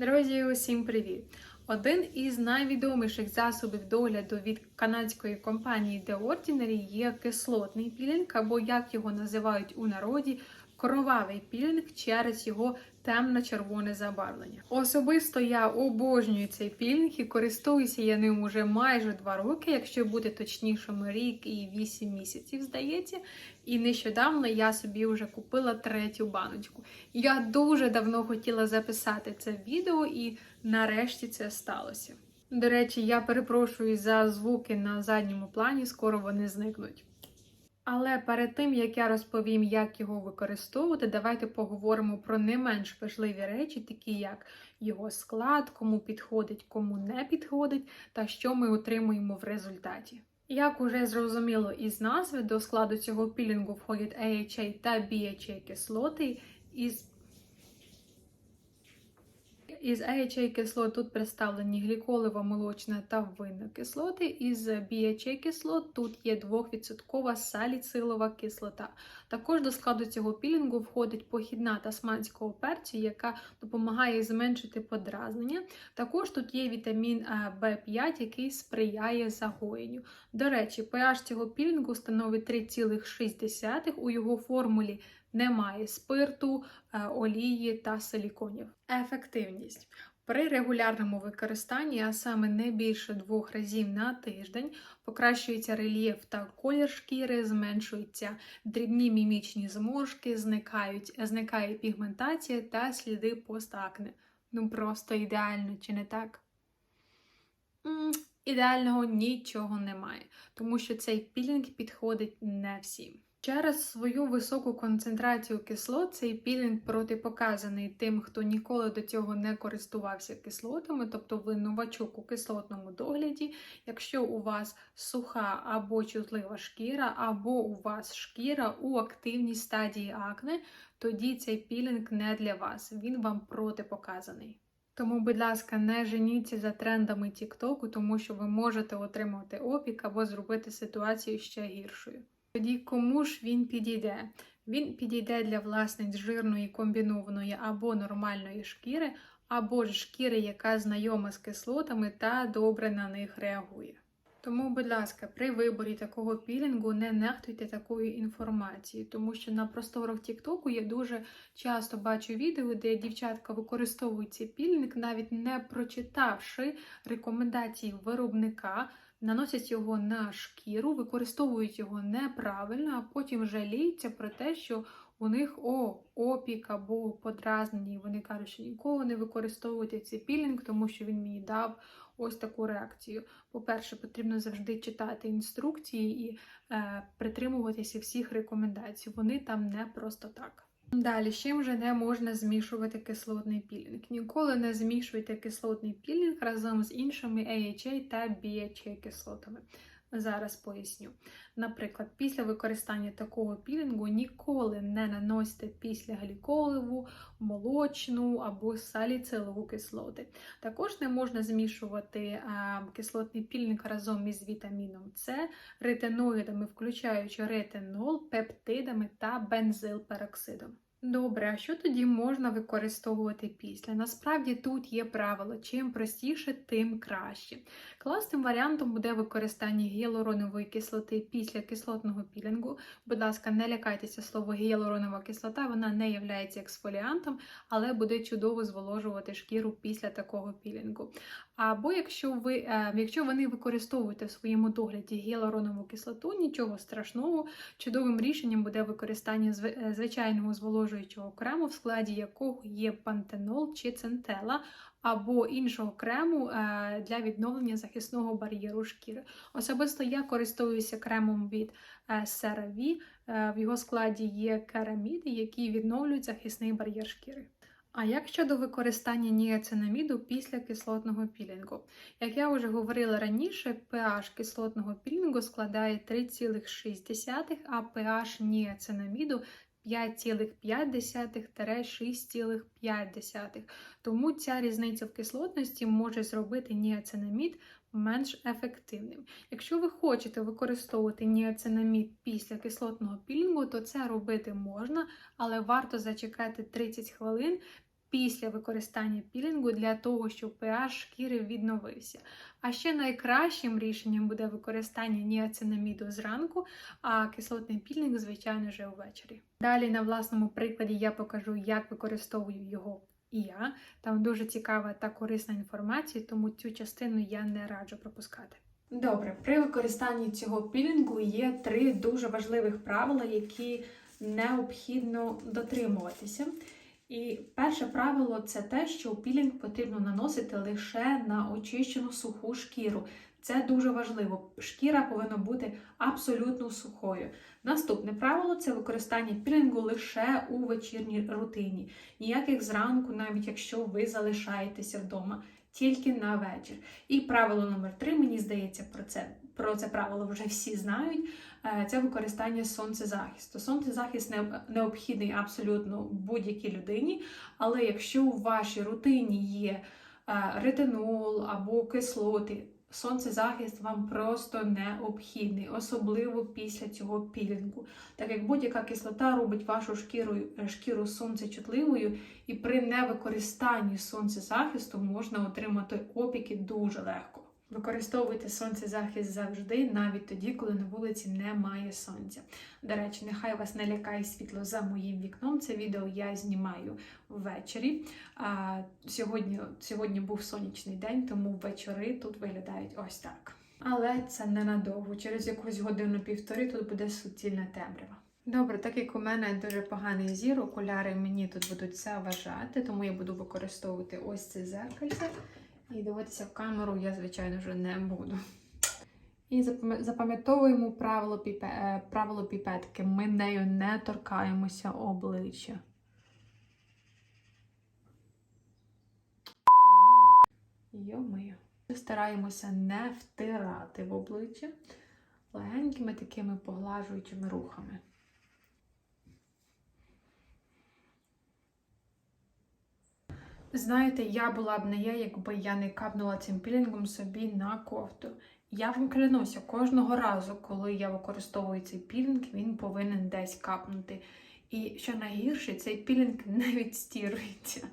Друзі, усім привіт! Один із найвідоміших засобів догляду від канадської компанії The Ordinary є кислотний пілінг, або як його називають у народі, кровавий пілінг через його темно-червоне забарвлення. Особисто я обожнюю цей пілінг і користуюся я ним уже майже два роки, якщо бути точнішим, рік і вісім місяців, здається. І нещодавно я собі вже купила третю баночку. Я дуже давно хотіла записати це відео, і нарешті це сталося. До речі, я перепрошую за звуки на задньому плані, скоро вони зникнуть. Але перед тим як я розповім, як його використовувати, давайте поговоримо про не менш важливі речі, такі як його склад, кому підходить, кому не підходить, та що ми отримуємо в результаті. Як уже зрозуміло із назви, до складу цього пілінгу входять AHA та BHA кислоти. Із із AHA кислот тут представлені гліколева, молочна та винна кислоти. Із BHA кислот тут є 2% саліцилова кислота. Також до складу цього пілінгу входить похідна тасманського перцю, яка допомагає зменшити подразнення. Також тут є вітамін В5, який сприяє загоєнню. До речі, pH цього пілінгу становить 3,6 у його формулі. Немає спирту, олії та силіконів. Ефективність. При регулярному використанні, а саме не більше двох разів на тиждень, покращується рельєф та колір шкіри, зменшуються дрібні мімічні зморшки, зникають, зникає пігментація та сліди постакне. Ну просто ідеально, чи не так? Ідеального нічого немає, тому що цей пілінг підходить не всім. Через свою високу концентрацію кислот цей пілінг протипоказаний тим, хто ніколи до цього не користувався кислотами, тобто ви новачок у кислотному догляді. Якщо у вас суха або чутлива шкіра, або у вас шкіра у активній стадії акне, тоді цей пілінг не для вас, він вам протипоказаний. Тому, будь ласка, не женіться за трендами Тіктоку, тому що ви можете отримати опік або зробити ситуацію ще гіршою. Тоді кому ж він підійде? Він підійде для власниць жирної комбінованої або нормальної шкіри, або ж шкіри, яка знайома з кислотами та добре на них реагує. Тому, будь ласка, при виборі такого пілінгу не нехтуйте такою інформацією, тому що на просторах Тіктоку я дуже часто бачу відео, де дівчатка використовують цей пілінг, навіть не прочитавши рекомендації виробника наносять його на шкіру, використовують його неправильно, а потім жаліються про те, що у них о, опік або подразнення, і вони кажуть, що ніколи не використовуйте цей пілінг, тому що він мені дав ось таку реакцію. По-перше, потрібно завжди читати інструкції і е, притримуватися всіх рекомендацій. Вони там не просто так. Далі, з чим же не можна змішувати кислотний пілінг? Ніколи не змішуйте кислотний пілінг разом з іншими AHA та BHA кислотами. Зараз поясню. Наприклад, після використання такого пілінгу ніколи не наносьте після гліколеву, молочну або саліцилову кислоти. Також не можна змішувати а, кислотний пілінг разом із вітаміном С, ретиноїдами, включаючи ретинол, пептидами та бензилпероксидом. Добре, а що тоді можна використовувати після? Насправді тут є правило: чим простіше, тим краще. Класним варіантом буде використання гіалуронової кислоти після кислотного пілінгу. Будь ласка, не лякайтеся слово гіалуронова кислота, вона не є ексфоліантом, але буде чудово зволожувати шкіру після такого пілінгу. Або якщо ви е, якщо ви не використовуєте в своєму догляді гіалуронову кислоту, нічого страшного, чудовим рішенням буде використання е, звичайного зволожуючого крему, в складі якого є пантенол чи центела, або іншого крему е, для відновлення захисного бар'єру шкіри. Особисто я користуюся кремом від CeraVe, в його складі є кераміди, які відновлюють захисний бар'єр шкіри. А як щодо використання ніацинаміду після кислотного пілінгу? Як я вже говорила раніше, pH кислотного пілінгу складає 3,6, а pH ніацинаміду 5,5-6,5. Тому ця різниця в кислотності може зробити ніацинамід менш ефективним. Якщо ви хочете використовувати ніацинамід після кислотного пілінгу, то це робити можна, але варто зачекати 30 хвилин після використання пілінгу для того, щоб pH шкіри відновився. А ще найкращим рішенням буде використання ніацинаміду зранку, а кислотний пілінг, звичайно, вже ввечері. Далі на власному прикладі я покажу, як використовую його і я. Там дуже цікава та корисна інформація, тому цю частину я не раджу пропускати. Добре, при використанні цього пілінгу є три дуже важливих правила, які необхідно дотримуватися. І перше правило це те, що пілінг потрібно наносити лише на очищену суху шкіру. Це дуже важливо. Шкіра повинна бути абсолютно сухою. Наступне правило це використання пілінгу лише у вечірній рутині. Ніяких зранку, навіть якщо ви залишаєтеся вдома, тільки на вечір. І правило номер три, мені здається, про це про це правило вже всі знають. е, Це використання сонцезахисту. Сонцезахист не- необхідний абсолютно будь-якій людині, але якщо у вашій рутині є е, ретинол або кислоти, сонцезахист вам просто необхідний, особливо після цього пілінгу. Так як будь-яка кислота робить вашу шкіру, шкіру сонцечутливою, і при невикористанні сонцезахисту можна отримати опіки дуже легко. Використовуйте сонцезахист завжди, навіть тоді, коли на вулиці немає сонця. До речі, нехай вас не лякає світло за моїм вікном. Це відео я знімаю ввечері. А, сьогодні, сьогодні був сонячний день, тому ввечори тут виглядають ось так. Але це ненадовго. Через якусь годину-півтори тут буде суцільна темрява. Добре, так як у мене дуже поганий зір, окуляри мені тут будуть заважати, тому я буду використовувати ось це зеркальце. І дивитися в камеру я, звичайно, вже не буду. І запам'ятовуємо правило, піпе... е, правило піпетки. Ми нею не торкаємося обличчя. Йо-моє. Стараємося не втирати в обличчя легенькими такими поглажуючими рухами. Знаєте, я була б не я, якби я не капнула цим пілінгом собі на кофту. Я вам клянуся, кожного разу, коли я використовую цей пілінг, він повинен десь капнути. І що найгірше, цей пілінг не відстірується.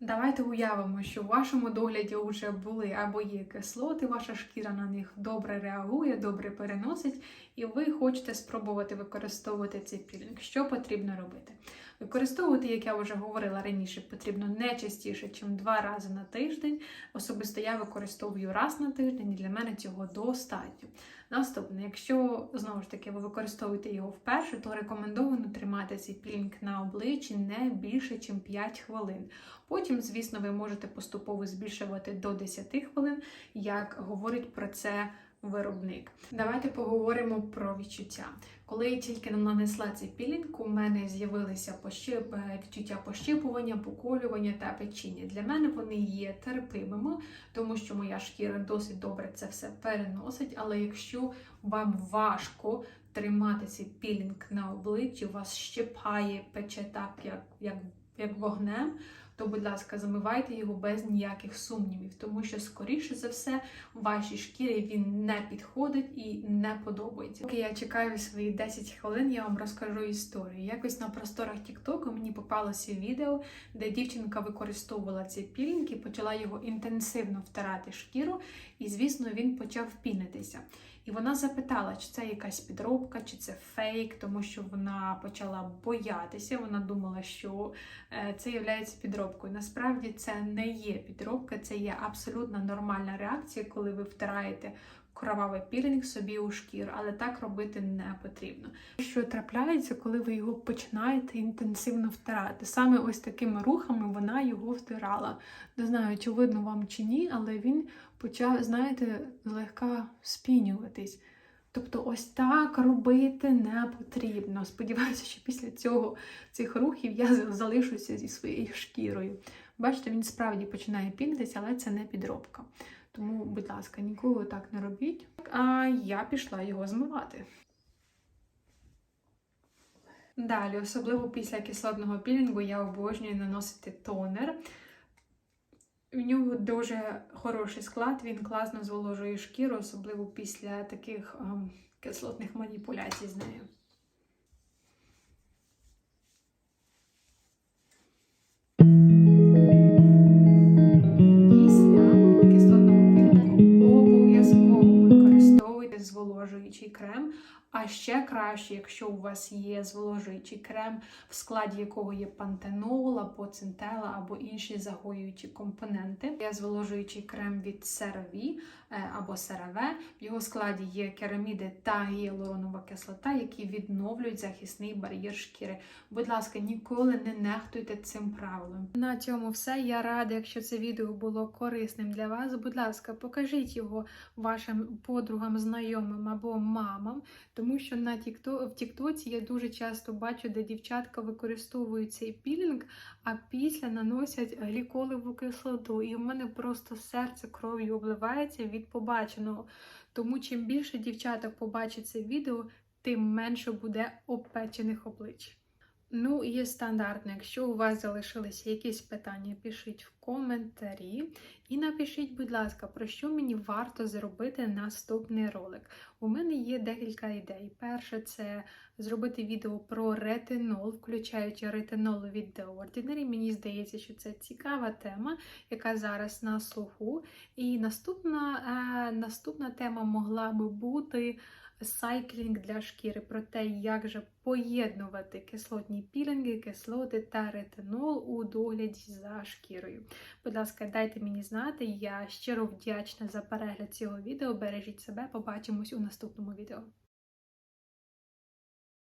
Давайте уявимо, що у вашому догляді вже були або є кислоти, ваша шкіра на них добре реагує, добре переносить, і ви хочете спробувати використовувати цей пілінг. Що потрібно робити? Використовувати, як я вже говорила раніше, потрібно не частіше, ніж два рази на тиждень. Особисто я використовую раз на тиждень, і для мене цього достатньо. Наступне, якщо знову ж таки ви використовуєте його вперше, то рекомендовано тримати цей пілінг на обличчі не більше, ніж 5 хвилин. Потім, звісно, ви можете поступово збільшувати до 10 хвилин, як говорить про це виробник. Давайте поговоримо про відчуття. Коли я тільки нанесла цей пілінг, у мене з'явилися пощип... е, відчуття пощипування, поколювання та печіння. Для мене вони є терпимими, тому що моя шкіра досить добре це все переносить. Але якщо вам важко тримати цей пілінг на обличчі, вас щипає, пече так, як, як, як вогнем, то, будь ласка, замивайте його без ніяких сумнівів, тому що, скоріше за все, вашій шкірі він не підходить і не подобається. Поки я чекаю свої 10 хвилин, я вам розкажу історію. Якось на просторах Тіктоку мені попалося відео, де дівчинка використовувала цей пілінг і почала його інтенсивно втирати шкіру, і, звісно, він почав пінитися. І вона запитала, чи це якась підробка, чи це фейк, тому що вона почала боятися. Вона думала, що е, це є підробкою. Насправді це не є підробка, це є абсолютно нормальна реакція, коли ви втираєте кровавий пілінг собі у шкіру, але так робити не потрібно. Що трапляється, коли ви його починаєте інтенсивно втирати? Саме ось такими рухами вона його втирала. Не знаю, чи видно вам чи ні, але він почав, знаєте, злегка спінюватись. Тобто ось так робити не потрібно. Сподіваюся, що після цього цих рухів я залишуся зі своєю шкірою. Бачите, він справді починає пінитися, але це не підробка. Тому, будь ласка, ніколи так не робіть. А я пішла його змивати. Далі, особливо після кислотного пілінгу, я обожнюю наносити тонер. В нього дуже хороший склад, він класно зволожує шкіру, особливо після таких ем, кислотних маніпуляцій з нею. Після кислотного пілінгу обов'язково використовуйте зволожуючий крем. А ще краще, якщо у вас є зволожуючий крем, в складі якого є пантенол або цинтела, або інші загоюючі компоненти. Є зволожуючий крем від CeraVe е, або CeraVe. В його складі є кераміди та гіалуронова кислота, які відновлюють захисний бар'єр шкіри. Будь ласка, ніколи не нехтуйте цим правилом. На цьому все. Я рада, якщо це відео було корисним для вас. Будь ласка, покажіть його вашим подругам, знайомим або мамам, тому що на тікто в Тіктоці я дуже часто бачу, де дівчатка використовують цей пілінг, а після наносять гліколеву кислоту. І в мене просто серце кров'ю обливається від побаченого. Тому чим більше дівчаток побачить це відео, тим менше буде опечених облич. Ну і стандартно, якщо у вас залишилися якісь питання, пишіть в коментарі. І напишіть, будь ласка, про що мені варто зробити наступний ролик. У мене є декілька ідей. Перше, це зробити відео про ретинол, включаючи ретинол від The Ordinary. Мені здається, що це цікава тема, яка зараз на слуху. І наступна, е, наступна тема могла би бути сайклінг для шкіри, про те, як же поєднувати кислотні пілінги, кислоти та ретинол у догляді за шкірою. Будь ласка, дайте мені знати, я щиро вдячна за перегляд цього відео. Бережіть себе, побачимось у наступному відео.